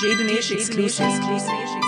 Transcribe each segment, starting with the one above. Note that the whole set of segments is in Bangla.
Jaden Ash exclusive.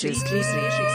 Schließlich. Schließlich.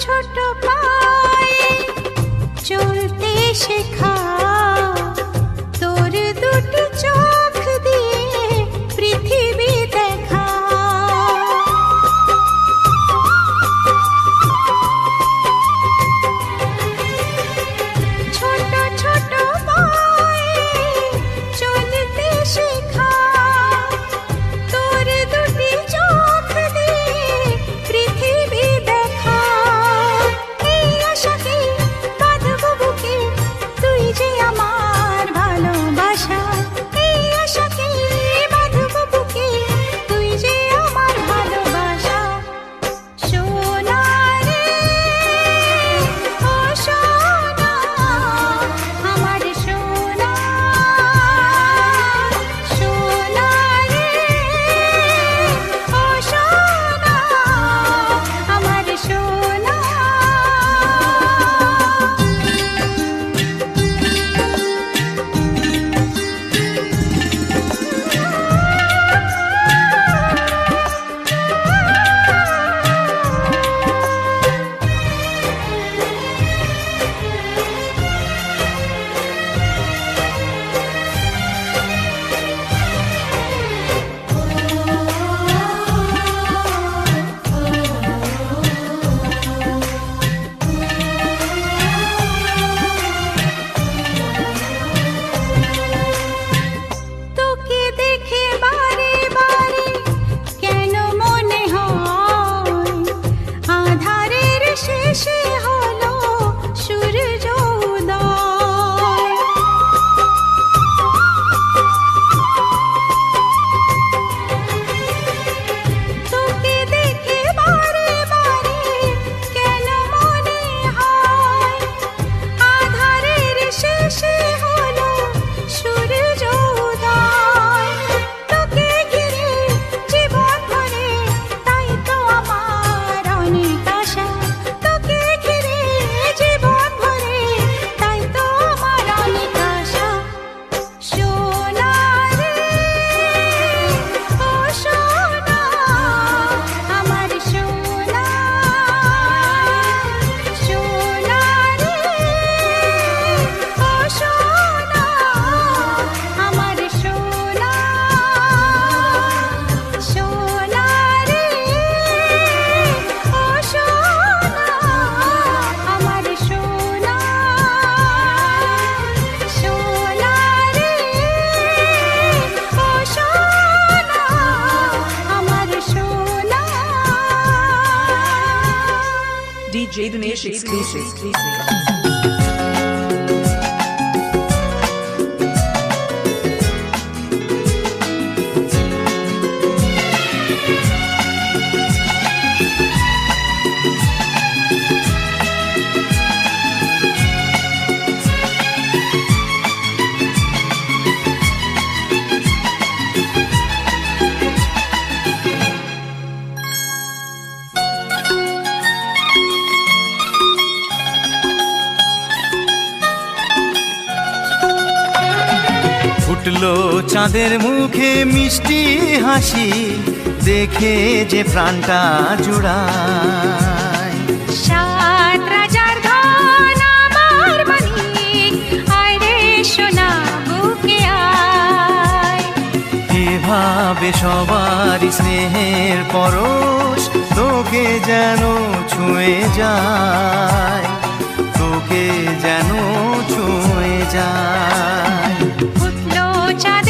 ছোট পায়ে চলতে শেখা। Made in Asia exclusive. exclusive. ফুটলো চাঁদের মুখে মিষ্টি হাসি দেখে যে প্রাণটা জুড়ায়। সাত রাজার ধন আমার মানিক আয় সোনা বুকে আয়। এভাবে সবার স্নেহের পরশ তোকে যেন ছুঁয়ে যায় তোকে যেন ছুঁয়ে যায়। ফুটলো